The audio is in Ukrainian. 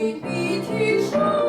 один